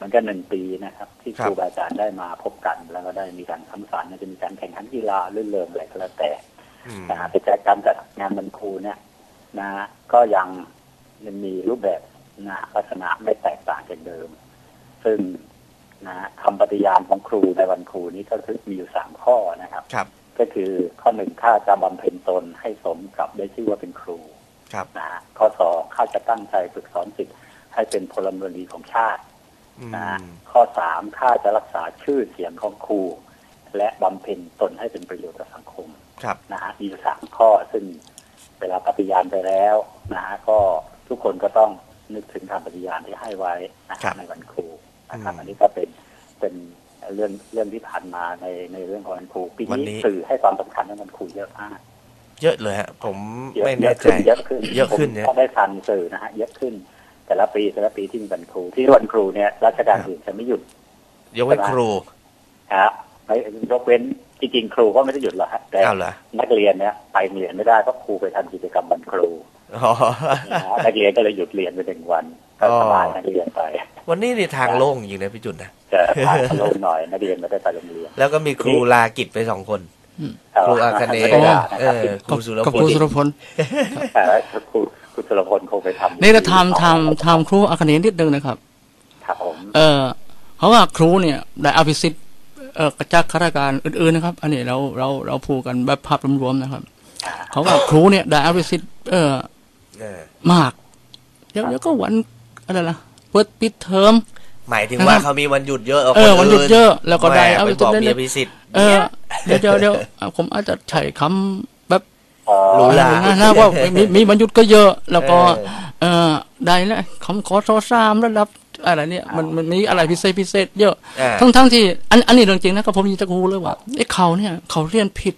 มันก็หนึ่งปีนะครับ ที่คครับรูบาอาจารย์ได้มาพบกัน แล้วก็ได้มีการสังสรรค์จะมีการแข่งขันกีฬาเรื่อยๆอะไรก็แล้วแต่อืมนะฮะแต่การจัดงานบรรครูเนี่ยนะ ก็ยังยังมีรูปแบบนะลักษณะไม่แตกต่างจากเดิม ซึ่งนะคำปฏิญาณของครูในวันครูนี้ก็คือมีอยู่สามข้อนะครับครับ ก็คือข้อหนึ่งข้าจะบำเพ็ญตนให้สมกับได้ชื่อว่าเป็นครูครับนะฮะข้อสองข้าจะตั้งใจฝึกสอนสิทธิ์ให้เป็นพลเมืองดีของชาติอืม นะฮะข้อสามข้าจะรักษาชื่อเสียงของครู และบำเพ็ญตนให้เป็นประโยชน์ต่อสังคมครับนะฮะมีอยู่สามข้อซึ่งเวลาปฏิญาณไปแล้วนะฮะก็ทุกคนก็ต้องนึกถึงคำปฏิญาณที่ให้ไว้นะคครัรับบในวันครูนะครับอืมอันนี้ก็เป็นเป็นเรื่องเรื่องที่ผ่านมาในในเรื่องของวันครูปีวันนี้นี้สื่อให้ความสำคัญเรื่องวันครูเยอะมากเยอะเลยฮะผมเยอะไม่เยแน่อะใจขึ้นเยอะขึ้นเยอะขึ้นผมเนี่ยก็ได้ทันสื่อนะฮะเยอะขึ้น แต่ละปีแต่ละปีที่มีวันครู ที่วันครูเนี่ยราชการอื่นจะไม่หยุดยกเว้นครูฮะไม่ยกเว้นจริงๆครูก็ไม่ได้หยุดหรอกฮะแต่อ้าวเหรอนักเรียนเนี่ยไปโรงเรียนไม่ได้เพราะครูไปทำกิจกรรมวันครูอ๋อนะฮะนักเรียนก็เลยหยุดเรียนไปหนึ่งวันก็อ๋อสบายนักเรียนไป วันนี้นี่ทางโล่งจริงนะพี่จุนนะจะผ่านลงหน่อยนักเรียนไม่ได้ไปโรงเรียนแล้วก็มีครูลากิจไปสองคนครูอาคเนย์ไม่ได้นะเอครับอครูสุรกับพครูลสุรพลแต่ครู ครูสุรพลคงไปทำนี่เราทำทำทำครูอาคเนย์นิดนึงนะครับครับผมเออเพราะว่าครูเนี่ยได้อภิสิทธิ์เออกระจากข้าราชการอื่นๆนะครับ อันนี้เราเราเราพูดกันแบบภาพรวมๆนะครับเขาว่าครูเนี่ยได้อภิสิทธิ์เออเออมากเดี๋ยวเดี๋ยวก็วันอะไรนะเปิดปิดเทอมหมายถึงว่าเขามีวันหยุดเยอะกว่าเออควันหยุดเยอะ แล้วก็ได้แหม่เอาไปไปบอกเล่นมีอภิสิทธิ์เออเดี๋ยวเดี๋ยวเดี๋ยวอะผมอาจจะใช้คำ แบบอ๋อรู้ละนะนะว่ามีมีวันหยุดก็เยอะ แล้วก็ เออเออได้แล้วคำขอโทรสามระดับอะไรเนี่ยมันมันมีอะไรพิเศษพิเศษเยอะอ่าทั้งทั้งที่อันอันนี้เรื่องจริงนะก็ผมยินจะรู้เลยว่าไอ้เขาเนี่ยเขาเรียนผิด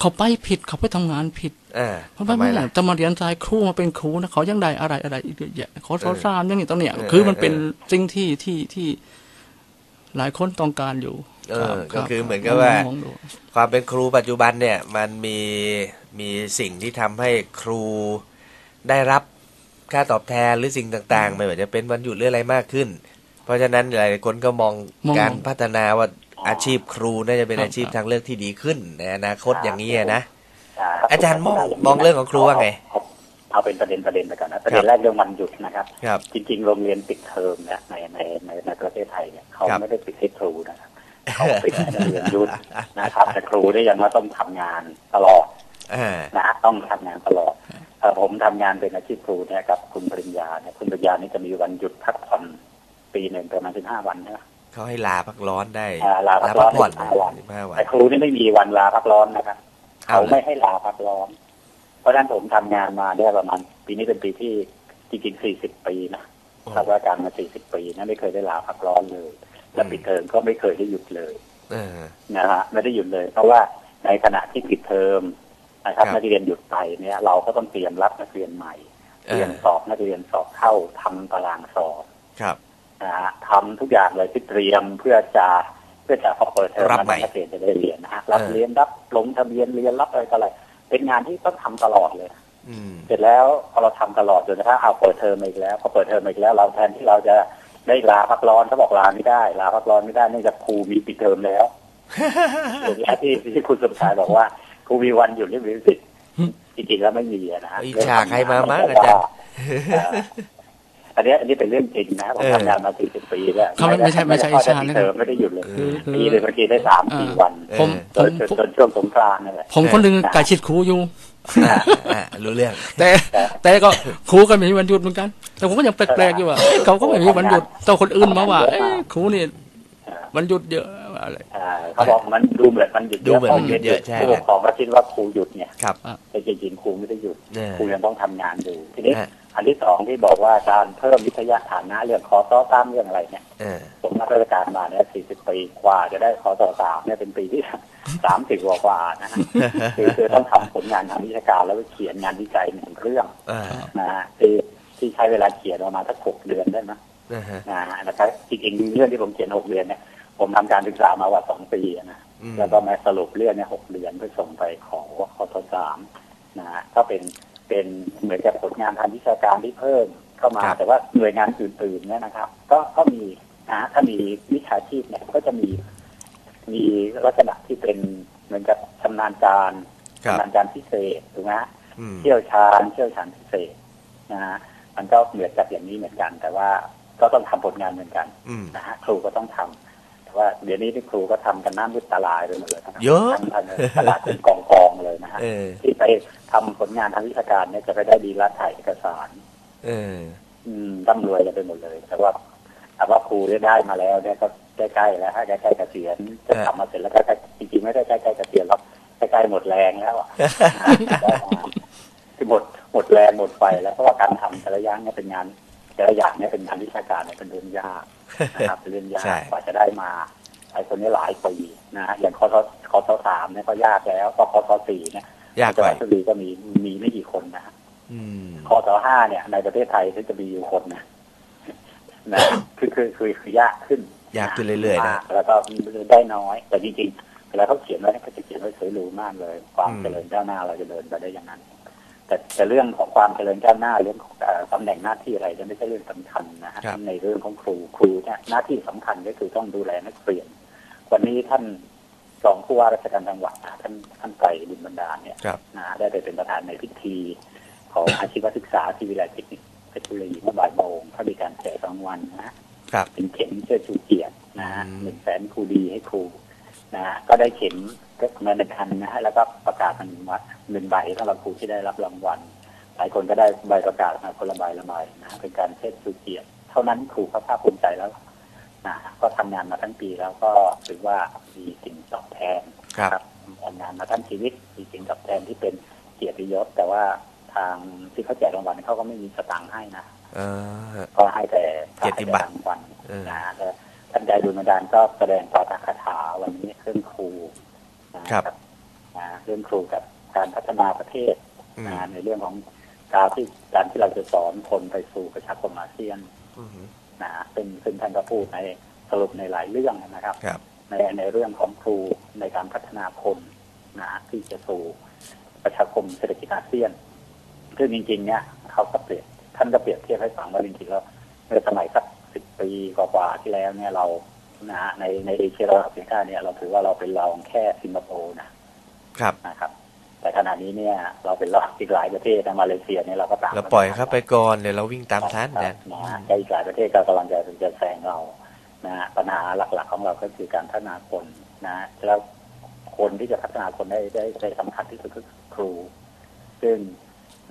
เขาไปผิดเขาไปทำงานผิดเออเพราะทำว่าไมไม่ล่ะจะมาเรียนสายครูมาเป็นครูนะเขายังได้อะไรอะไรอีกเยอะแยะขอโทรสามอย่างนี้ตรงเนี้ยเออคือมันเป็นเออสิ่งที่ที่ที่ หลายคนต้องการอยู่เออรับก็คือรับเหมือนกับว่ามองดูความเป็นครูปัจจุบันเนี่ยมันมีมีสิ่งที่ทำให้ครูได้รับค่าตอบแทนหรือสิ่งต่างๆ ไม่ว่าจะเป็นวันหยุดหรืออะไรมากขึ้น เพราะฉะนั้นหลายๆคนก็มองมองการพัฒนาว่าอาชีพครูน่าจะเป็นครับอาชีพทางเลือกที่ดีขึ้นในอนาคตอย่างนี้อะนะาอาจารย์มองมองเรื่องของครูว่าไง เอาเอาเป็นประเด็นประเด็นไปก่อนนะประเด็นแรกเรื่องวันหยุดนะครับครับจริง ๆ โรงเรียนปิดเทอมเนี่ยในในในในประเทศไทยเนี่ยเขาครับไม่ได้ปิดให้ครูนะครับเขาปิดให้นักเรียนหยุดนะครับแต่ครูได้ยังว่าต้องทำงานตลอดอ่านะฮะต้องทำงานตลอดเอ่อผมทำงานเป็นอาชีพครูเนี่ยกับคุณปริญญาเนี่ยคุณปริญญานี่จะมีวันหยุดพักผ่อนปีหนึ่งประมาณสิบห้าวันนะเขาให้ลาพักร้อนได้อ่าลาพักร้อนผ่อนสิบห้าวันสิบห้าวันแต่ครูนี่ไม่มีวันลาพักร้อนนะครับเอาเขาเหรอไม่ให้ลาพักร้อน เพราะฉะนั้นผมทำงานมาได้ประมาณ ปีนี้เป็นปีที่จริงๆสี่สิบปีนะทำราชการมาสี่สิบปีนะไม่เคยได้ลาพักร้อนเลย และปิดเทอมก็ไม่เคยได้หยุดเลยเออนะฮะไม่ได้หยุดเลย เพราะว่าในขณะที่ปิดเทอมนะครับครับนักเรียนหยุดไปเนี่ย เราก็ต้องเตรียมรับนักเรียนใหม่เออเตรียมสอบนักเรียนสอบเข้าทำตารางสอบครับนะฮะทำทุกอย่างเลยที่เตรียมเพื่อจะเพื่อจะพอเปิดเทอมรับใหม่นักเรียนจะได้เรียนนะฮะรับเออเรียนรับลงทะเบียนเรียนรับอะไรต่ออะไร เป็นงานที่ต้องทำตลอดเลยอืมเสร็จแล้วพอเราทำตลอดจนกระทั่งเอาเปิดเทอมมาอีกแล้วพอเปิดเทอมมาอีกแล้ว เราแทนที่เราจะได้ลาพักร้อนเขาบอกลาไม่ได้ลาพักร้อนไม่ได้เนื่องจากครูมีปิดเทอมแล้วอย่างนี้ที่ที่คุณสมชายบอกว่าครูมีวันหยุดเรื่องวิสิตจริงๆแล้วไม่มีอะนะฮะอิจฉาใครมามั้งอาจารย์เอ่ออันนี้อันนี้เป็นเรื่องจริงนะผมเออทำงานมาสี่สิบปีแล้วครับไม่ไม่ใช่ไม่ใช่ด้อิจฉาปิดนะเทอมไม่ได้หยุดเลยคือคือปีเลยบางทีได้สามสี่วันผมจผมนจนจนช่วงสงกรานต์นั่นแหละผมคนหนึ่งไก่ชิดครูอยู่อ่าอ่ารู้เรื่อง แต่แต่ก็ครูก็ไม่มีวันหยุดเหมือนกัน แต่ผมก็ยังแปลกๆอยู่ว่าเอ๊ะเขาก็ไม่มีวันหยุดแต่คนอื่นมาว่าเอ๊ะครูนี่วันหยุดเยอะอะไรอ่าเขาบอกมันดูเหมือนมันหยุดดูเหมือนมันหยุดเยอะใช่ผู้ปกครองก็คิดว่าครูหยุดเนี่ยครับแต่จริงๆครูไม่ได้หยุดเนี่ยครูยังต้องทำงานอยู่ทีนี้ฮะ อันที่สองที่บอกว่าการเพิ่มวิทยาฐานะเรื่องคอซ้อตามเรื่องอะไรเนี่ยเออผมรับราชการมาเนี่ยสี่สิบปีกว่าจะได้คอต่อสามเนี่ยเป็นปีที่สามสิบกว่าๆนะฮะคือคือต้องทำผลงานทางวิชาการแล้วก็เขียนงานวิจัยหนึ่งเรื่องอ่านะฮะที่ที่ใช้เวลาเขียนประมาณสักหกเดือนได้ไหมนะฮะนะฮะนะครับจริงๆเรื่องที่ผมเขียนหกเดือนเนี่ยผมทำการศึกษามาว่าสองปีนะอืมแล้วก็มาสรุปเรื่องเนี่ยหกเดือนเพื่อส่งไปขอคอทสามนะฮะก็เป็น เป็นเหมือนกับผลงานทางวิชาการที่เพิ่มเข้ามา แต่ว่าหน่วยงานอื่นๆเนี่ยนะครับ ก็ก็มีนะถ้ามีวิชาชีพเนี่ยก็จะมีมีลักษณะที่เป็นเหมือนกับชำนาญการครับชำนาญการพิเศษถูกไหมอืมเชี่ยวชาญเชี่ยวชาญพิเศษนะฮะมันก็เหมือนกับอย่างนี้เหมือนกัน แต่ว่าก็ต้องทำผลงานเหมือนกันอืมนะฮะครูก็ต้องทำ แต่ว่าเดี๋ยวนี้ที่ครูก็ทำกันน้ำมืดตาลายไปหมดเลยนครับเยอะทั้งทั้งตลาดเป็นกองกองๆเลยนะฮะเออที่ไปทำผลงานทางวิชาการเนี่ยจะไปได้ดีรัดถ่ายเอกสาร เออ อืมร่ำรวยกันไปหมดเลย แต่ว่าแต่ว่าครูได้ได้มาแล้วเนี่ยก็ใกล้ๆแล้วฮะใกล้ๆเกษียณจะเออทำมาเสร็จแล้วก็ใกล้จริงๆไม่ได้ใกล้ๆเกษียณหรอกใกล้ๆหมดแรงแล้วอะได้มาคือหมดหมดแรงหมดไฟแล้วเพราะว่าการทำแต่ละอย่างเนี่ยเป็นงาน แต่ละอย่างเนี่ยเป็นงานวิชาการเนี่ยเป็นเรื่องยากนะครับเป็นเรื่องยากใช่กว่าจะได้มาหลายคนนี่หลายปีนะฮะอย่างคอสคอสสามเนี่ยก็ยากแล้วก็คอสสี่เนี่ยยากจังไปหวัดชลบุรีก็มีมีไม่กี่คนนะฮะอืมคอสห้าเนี่ย ในประเทศไทยที่จะมีอยู่คนนะนะคือคือคือคือยากขึ้น ยากขึ้นเรื่อยๆนะมากแล้วก็ได้น้อย แต่จริงๆเวลาเขาเขียนไว้เขาจะเขียนไว้สวยหรูมากเลย ความอืมเจริญก้าวหน้าเราจะเดินไปได้อย่างนั้น แต่แต่เรื่องของความเจริญก้าวหน้าเรื่องของเอ่อตำแหน่งหน้าที่อะไรจะไม่ใช่เรื่องสำคัญนะฮะครับในเรื่องของครูครูเนี่ยหน้าที่สำคัญก็คือต้องดูแลนักเรียน วันนี้ท่านรองผู้ว่าราชการจังหวัดนะท่านท่านไก่บุญบรรดาลเนี่ยครับนะได้ไปเป็นประธานในพิธีของอาชีวศึกษาที่วิทยาลัยเทคนิคเพชรบุรีเมื่อบ่ายโมงเขามีการแจกรางวัลนะฮะครับเป็นเข็มเชื่อชูเกียรตินะฮะอืมหนึ่งแสนครูดีให้ครู นะฮะก็ได้เข็มก็มาหนึ่งคันนะฮะแล้วก็ประกาศมันว่าหนึ่งใบสำหรับครูที่ได้รับรางวัลหลายคนก็ได้ใบประกาศมาคนละใบละใบนะฮะเป็นการเชิดชูเกียรติเท่านั้นครูก็ภาคภูมิใจแล้วนะฮะก็ทำงานมาทั้งปีแล้วก็ถือว่ามีสิ่งตอบแทนครับทำงานมาทั้งชีวิตมีสิ่งตอบแทนที่เป็นเกียรติยศแต่ว่าทางที่เขาแจกรางวัลเขาก็ไม่มีสตังค์ให้นะเออก็ให้แต่เกียรติบัตรให้แต่รางวัลเออนะแล้ว ท่านใจดุลบันดาลก็แสดงต่อตาคาถาวันนี้เรื่องครูนะครับนะเรื่องครูกับการพัฒนาประเทศอืมนะในเรื่องของการที่การที่เราจะสอนคนไปสู่ประชาคมอาเซียนอืมนะซึ่งซึ่งท่านก็พูดในสรุปในหลายเรื่องนะครับครับในในเรื่องของครูในการพัฒนาคนนะที่จะสู่ประชาคมเศรษฐกิจอาเซียนซึ่งจริง ๆ เนี่ยเขาก็เปรียบท่านก็เปรียบเทียบให้ฟังว่าจริงๆแล้วเมื่อสมัยสักสิบ ปีกว่าๆที่แล้วเนี่ยเรานะฮะในในเอเชียเราแอฟริกาเนี่ยเราถือว่าเราเป็นรองแค่สิงคโปร์นะครับนะครับ แต่ขณะนี้เนี่ยเราเป็นรองอีกหลายประเทศนะมาเลเซียเนี่ยเราก็ตามเราปล่อยเขาไปก่อนเดี๋ยวเราวิ่งตามทันคนะรับนะฮะและอีกหลายประเทศก็กำลังจะจะแซงเรานะฮะปัญหาหลักๆของเราก็คือการพัฒนาคนนะฮะแล้วคนที่จะพัฒนาคนได้ได้ได้สำคัญที่สุดก็คือครู ซึ่ง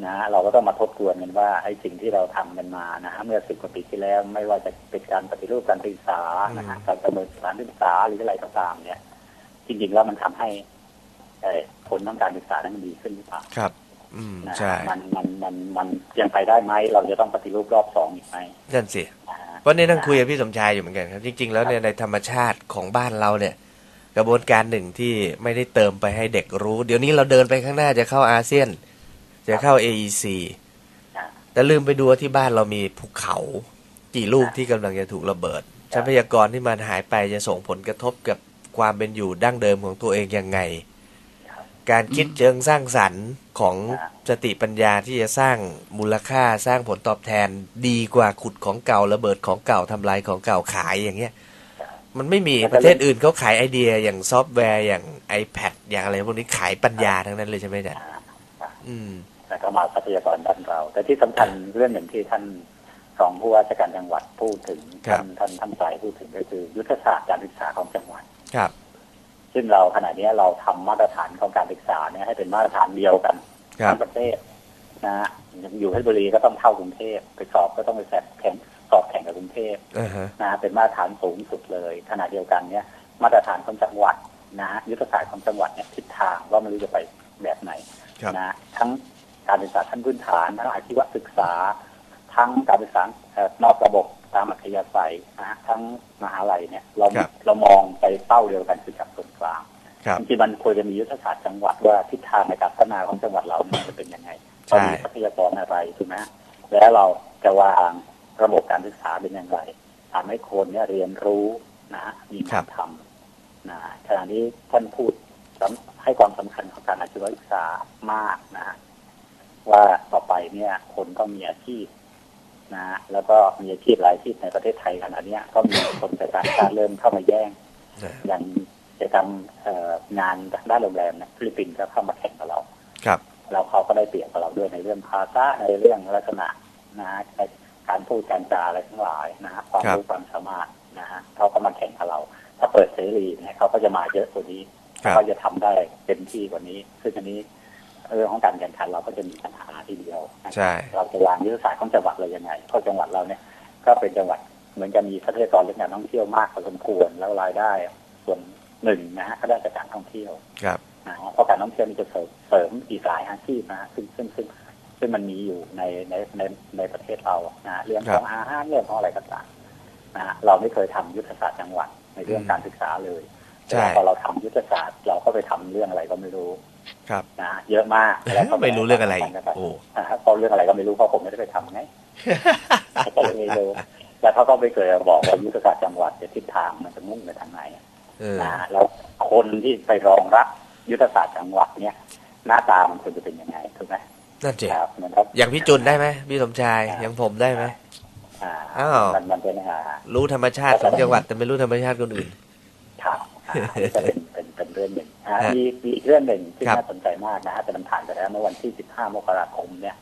นะฮะเราก็ต้องมาทบทวนกันว่าไอ้สิ่งที่เราทำกันมานะฮะเมื่อสิบกว่าปีที่แล้วไม่ว่าจะเป็นการปฏิรูปการศึกษานะฮะอืมการประเมินการศึกษาหรืออะไรก็ตามเนี่ย จริงๆแล้วมันทำให้เอ่อผลทางการศึกษานั้นมันดีขึ้นหรือเปล่าครับ อืมนะฮะใช่มันมันมันมันยังไปได้ไหมเราจะต้องปฏิรูปรอบสองอีกไหมนั่นสินะฮะเพราะนี่นั่งคุยกับพี่สมชายอยู่เหมือนกันครับ จริง ๆ แล้วเนี่ยในธรรมชาติของบ้านเราเนี่ยกระบวนการหนึ่งที่ไม่ได้เติมไปให้เด็กรู้ เดี๋ยวนี้เราเดินไปข้างหน้าจะเข้าอาเซียน จะเข้า AEC อ่าแต่ลืมไปดูว่าที่บ้านเรามีภูเขากี่ลูกที่กำลังจะถูกระเบิดทรัพยากรที่มันหายไปจะส่งผลกระทบกับความเป็นอยู่ดั้งเดิมของตัวเองยังไง การคิดเชิงสร้างสรรค์ของสติปัญญาที่จะสร้างมูลค่าสร้างผลตอบแทนดีกว่าขุดของเก่าระเบิดของเก่าทำลายของเก่าขายอย่างเงี้ย มันไม่มีประเทศอื่นเขาขายไอเดียอย่างซอฟต์แวร์อย่าง iPad อย่างอะไรพวกนี้ขายปัญญาทั้งนั้นเลยใช่ไหมอาจ๊ะอืม แล้วก็มาทรัพยากรด้านเรา แต่ที่สำคัญเรื่องหนึ่งที่ท่านรองผู้ว่าราชการจังหวัดพูดถึงครับท่านท่านท่านสายพูดถึงก็คือ ยุทธศาสตร์การศึกษาของจังหวัดครับ ซึ่งเราขณะนี้เราทำมาตรฐานของการศึกษาเนี่ยให้เป็นมาตรฐานเดียวกันครับทั้งประเทศนะฮะอยู่เพชรบุรีก็ต้องเท่ากรุงเทพไปสอบก็ต้องไปแข่งสอบแข่งกับกรุงเทพอ่าฮะนะฮะเป็นมาตรฐานสูงสุดเลยขณะเดียวกันเนี่ย มาตรฐานของจังหวัดนะฮะยุทธศาสตร์ของจังหวัดเนี่ยทิศทางว่าไม่รู้จะไปแบบไหนครับนะทั้ง การศึกษาขั้นพื้นฐานทั้งอาชีวศึกษา ทั้งการศึกษาเอ่อนอกระบบตามอัธยาศัยนะฮะทั้งมหาลัยเนี่ยเราครับเรามองไปเป้าเดียวกันคือจากส่วนกลางครับจริงๆมันควรจะมียุทธศาสตร์จังหวัดว่าทิศทางในการพัฒนาของจังหวัดเราเนี่ยจะเป็นยังไงใช่เรามีทรัพยากรอะไรถูกไหมแล้วเราจะวางระบบการศึกษาเป็นอย่างไรทำให้คนเนี่ยเรียนรู้นะฮะมีความทำนะขณะนี้ท่านพูดสำให้ความสำคัญของการอาชีวศึกษามากนะฮะ ว่าต่อไปเนี่ย คนต้องมีอาชีพนะแล้วก็มีอาชีพหลายอาชีพในประเทศไทยขณะเนี้ยก็มีคนจากต่างชาติเริ่มเข้ามาแย่งนะอย่างกิจกรรมเอ่องานด้านโรงแรมเนี่ยฟิลิปปินส์ก็เข้ามาแข่งกับเรา ครับแล้วเขาก็ได้เปรียบกับเราด้วยในเรื่องภาษาในเรื่องลักษณะนะฮะในการพูดการจาอะไรทั้งหลายนะฮะความครับรู้ความสามารถนะฮะเขาก็มาแข่งกับเรา ถ้าเปิดเสรีเนี่ยเขาก็จะมาเยอะกว่านี้ครับเขาจะทำได้เต็มที่กว่านี้ซึ่งอันนี้ เรื่องของการแข่งขันเราก็จะมีปัญหาทีเดียวนะครับใช่เราจะวางยุทธศาสตร์ของจังหวัดเรายังไงเพราะจังหวัดเราเนี่ย ก็เป็นจังหวัดเหมือนกับมีทรัพยากรเรื่องการท่องเที่ยวมากพอสมควรแล้วรายได้ ส่วนหนึ่งนะฮะก็ได้จากการท่องเที่ยวครับนะฮะเพราะการท่องเที่ยวนี่จะเสริมเสริมอีกหลายอาชีพนะฮะซึ่งซึ่งซึ่งซึ่งมันมีอยู่ในในในในประเทศเรานะฮะเรื่องของอาหารเรื่องของอะไรต่างๆนะฮะเราไม่เคยทำยุทธศาสตร์จังหวัดในเรื่องการศึกษาเลยใช่แต่พอเราทำยุทธศาสตร์เราก็ไปทำเรื่องอะไรก็ไม่รู้ ครับนะฮะเยอะมากแล้วก็ไม่รู้เรื่องอะไรอีกโอ้นะฮะเพราะเรื่องอะไรก็ไม่รู้เพราะผมไม่ได้ไปทำไงก็เลยไม่รู้แล้วเขาก็ไม่เคยบอกว่ายุทธศาสตร์จังหวัดจะทิศทางมันจะมุ่งไปทางไหนเออนะฮะแล้วคนที่ไปรองรับยุทธศาสตร์จังหวัดเนี่ย หน้าตามันควรจะเป็นยังไงถูกไหมนั่นเจ๋ครับเหมือนครับอย่างพี่จุนได้ไหมพี่สมชายอย่างผมได้ไหมอ่าอ้าวมันมันเป็นอ่ารู้ธรรมชาติของจังหวัดแต่ไม่รู้ธรรมชาติคนอื่นครับ อ่าจะเป็นเป็นเป็นเรื่องหนึ่งอ่าฮะมีมีอีกเรื่องหนึ่งที่ครับน่าสนใจมากนะฮะแต่มันผ่านไปแล้วเมื่อวันที่ 15 มกราคมเนี่ย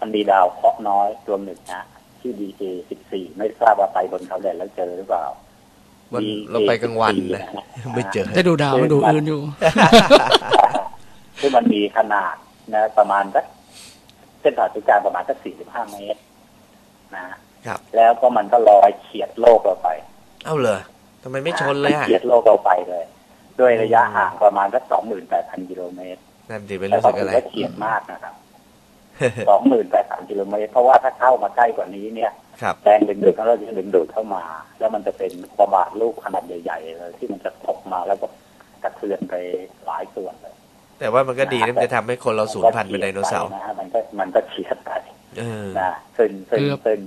มันมีดาวเคราะห์น้อยดวงหนึ่งนะที่ DA 14 ไม่ทราบว่าไปบนเขาแดดแล้วเจอหรือเปล่า วัน DA เราไปกลางวันนะ14ะฮะไม่เจอได้ดูดาวไม่ดูอื่นอยู่ ซึ่งมันมีขนาดนะประมาณสักเส้นผ่าศูนย์กลางประมาณสัก 45 เมตร นะฮะครับ แล้วก็มันก็ลอยเฉียดโลกเราไป เอ้าเหรอ ทำไมไม่ชนเลยอะเฉียดโลกเราไปเลย ด้วยระยะห่างประมาณสัก28,000กิโลเมตรนั่นสิไม่แต่รู้ก็สึกถือะไรอว่าเฉียดมากนะครับ28,000กิโลเมตร เพราะว่าถ้าเข้ามาใกล้กว่านี้เนี่ยครับแรงดึงดูดของเราจะดึงดูดเข้ามา แล้วมันจะเป็นประบาดลูกขนาดใหญ่ๆเลยที่มันจะตกมาแล้วก็กระเทือนไปหลายส่วนเลย แต่ว่ามันก็ดีนะมันจะทำให้คนเราสูญพันธุ์เป็นไดโนเสาร์นะฮะมันก็มันก็เฉียดไปเออนะซึ่งซึ่งเกือบซึ่ง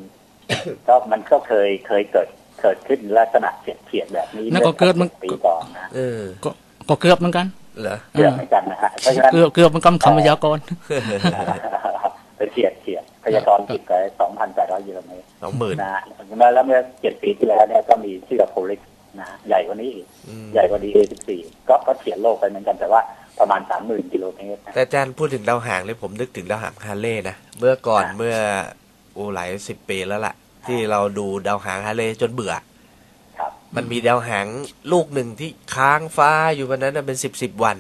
ก็มันก็เคยเคยเกิด เกิดขึ้นลักษณะเฉียดเฉียดแบบนี้นั่นก็เกิดมันปีก่อนนะเออก็ก็เกือบเหมือนกันเหรอเกือบเหมือนกันนะฮะเพราะฉะนั้นเกือบเกือบมันกำคำพยากรณ์ไปเฉียดเฉียดพยากรณ์ผิดไปสองพันแปดร้อยกิโลเมตรสองหมื่นนะฮะแล้วเมื่อเจ็ดปีที่แล้วเนี่ยก็มีชื่อโพลิสนะฮะใหญ่กว่านี้อีกอืมใหญ่กว่าดีเอสิบสี่ก็ก็เฉียดโลกไปเหมือนกันแต่ว่าประมาณสามหมื่นกิโลเมตรนะแต่อาจารย์พูดถึงดาวหางเลยผมนึกถึงดาวหางฮาร์เลย์นะเมื่อก่อนอ่าเมื่อโอ้หลายสิบปีแล้วล่ะ ที่เราดูดาวหางฮาร์เลย์จนเบื่อครับมันมีดาวหางลูกหนึ่งที่ค้างฟ้าอยู่วันนั้นนะเป็นสิบสิบวัน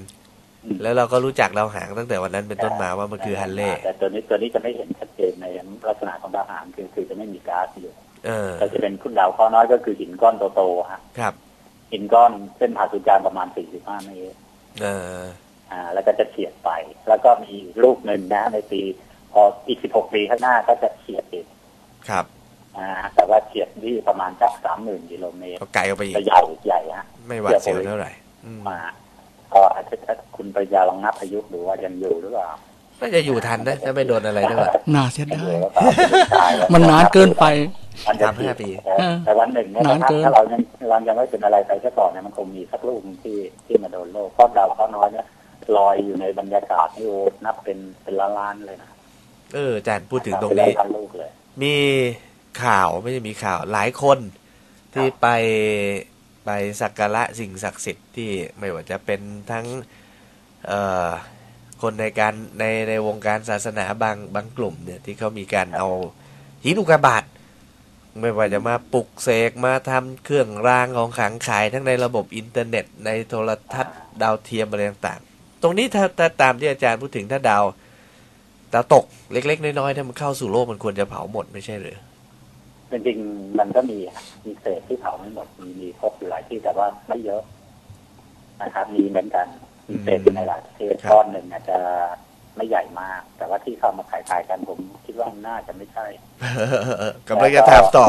อืมแล้วเราก็รู้จักดาวหางตั้งแต่วันนั้นเป็นต้นมาว่ามันคือฮันเล่แต่ตัวนี้ตัวนี้จะไม่เห็นชัดเจนในลักษณะของดาวหางคือคือจะไม่มีก๊าซอยู่เออแต่จะเป็นคุณดาวเคราะห์น้อยก็คือหินก้อนโตๆฮะครับหินก้อนเส้นผ่าศูนย์กลางประมาณ45เมตรเอออ่า แล้วก็จะเฉียดไป แล้วก็มีอีกลูกหนึ่งนะในปีพออีก16ปีข้างหน้าก็จะเฉียดอีกครับ อ่าแต่ว่าเฉียดที่ประมาณสัก30,000กิโลเมตรก็ไกลออกไปอีกจะใหญ่ใหญ่ฮะไม่หวาดเสียวเท่าไหร่อืมมาก็อาจจะถ้าคุณปริญญาลองนับอายุดูว่ายังอยู่หรือเปล่าน่าจะอยู่ทันนะถ้าไม่โดนอะไรด้วยน่าเสียยังดาอยู่ยหรือเปล่าตายแล้วมันนานเกินไปมันจะสามห้าปีแต่แต่วันหนึ่งเนี่ยนานนะครับเกินถ้าเรายังเรายังไม่เป็นอะไรไปซะก่อนเนี่ยมันคงมีสักลูกหนึ่งที่ที่มาโดนโลกเพราะดาวเคราะห์น้อยเนี่ยลอยอยู่ในบรรยากาศนี่โอ้นับเป็นเป็นล้านๆเลยนะเอออาจารย์พูดถึงตรงเป็นี้ล้านๆลูกเลยมี ข่าวไม่ใช่มีข่าวหลายคนที่ไปไปสักการะสิ่งศักดิ์สิทธิ์ที่ไม่ว่าจะเป็นทั้งเอ่อคนในการในในวงการศาสนาบางบางกลุ่มเนี่ยที่เขามีการเอาหินอุกกาบาตไม่ว่าจะมาปลุกเสกมาทำเครื่องรางของขลังขายทั้งในระบบอินเทอร์เน็ต ในโทรทัศน์ดาวเทียมอะไรต่างๆ ตรงนี้ถ้าถ้าตามที่อาจารย์พูดถึงถ้าดาวดาวตกเล็ก ๆ น้อยๆถ้ามันเข้าสู่โลกมันควรจะเผาหมดไม่ใช่หรือ จริงๆมันก็มีมีเศษที่เผาไม่หมดมีมีพบอยู่หลายที่แต่ว่าไม่เยอะนะครับ มีเหมือนกันมีเศษอยู่ในหลายประเทศครับก้อนหนึ่งอาจจะไม่ใหญ่มาก แต่ว่าที่เข้ามาขายๆกันผมคิดว่าน่าจะไม่ใช่กำลังจะถามต่อ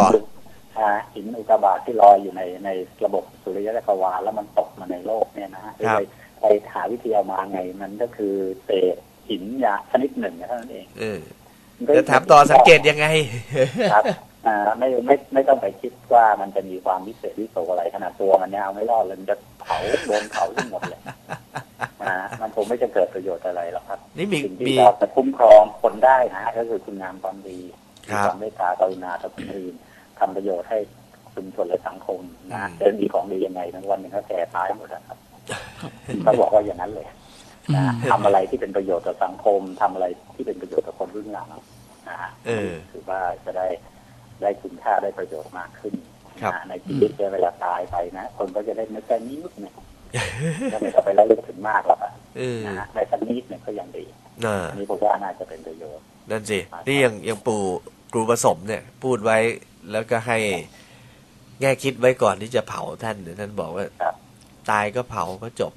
อ่าหินอุกกาบาตที่ลอยอยู่ในในระบบสุริยะจักรวาลแล้วมันตกมาในโลกเนี่ยนะฮะครับไปไปหาวิธีเอามาไง มันก็คือเศษหินยาชนิดหนึ่งเท่านั้นเองเออจะถามต่อสังเกตยังไงครับอ่า ไม่ไม่ไม่ต้องไปคิดว่ามันจะมีความพิเศษวิโสอะไรขนาดตัวมันเนี่ยเอาไม่รอดเลยมันจะเผาโดนเผาทั้งหมดเลยนะมันคงไม่จะเกิดประโยชน์อะไรหรอกครับนี่มีสิ่งมีที่เราจะคุ้มครองคนได้นะก็คือคุณงามความดีครัมีบความเมตตากรุณาต่อคนอื่นทำประโยชน์ให้ชุมชนและสังคมนะอืมเดินมีของดียังไงนะวันหนึ่งก็แก่ตายหมดนะครับต้องบอกว่าอย่างนั้นเลยอืนะมทำอะไรที่เป็นประโยชน์ต่อสังคมทำอะไรที่เป็นประโยชน์ต่อคนรุ่นหลังนะฮะเออถือว่าจะได้ ได้คุณค่าได้ประโยชน์มากขึ้นครับนะในชีวิตเวลาตายไปนะคนก็จะได้ไม่แค่นี้นิดหนึ่งก็ไม่ต้องไปแล้วลึกถึงมากหรอกอะเออนะฮะได้สักนิดหนึ่งก็ยังดีน่าอันนี้ผมว่าน่าจะเป็นประโยชน์นั่นสินี่ยังยังปู่ครูผสมเนี่ย พูดไว้แล้วก็ให้แง่คิดไว้ก่อนที่จะเผาท่านเนี่ยท่านบอกว่าครับตายก็เผาก็จบ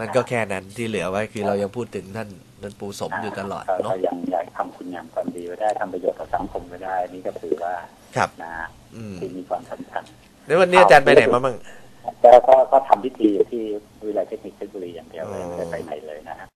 มันก็แค่นั้นที่เหลือไว้คือเรายังพูดถึงท่านท่านปู่สมอยู่ตลอดก็เนาะก็ยัง อยากทำคุณงามความดีไว้ได้ทำประโยชน์ต่อสังคมไว้ได้ นี่ก็ถือว่าครับนะอืมที่มีความสำคัญแล้ววันนี้อาจารย์ไปไหนมาบ้างแล้วก็ก็ทำพิธีอยู่ที่วิทยาลัยเทคนิคเพชรบุรีอย่างเดียวเลยอ๋อไม่ได้ไปไหนเลยนะฮะ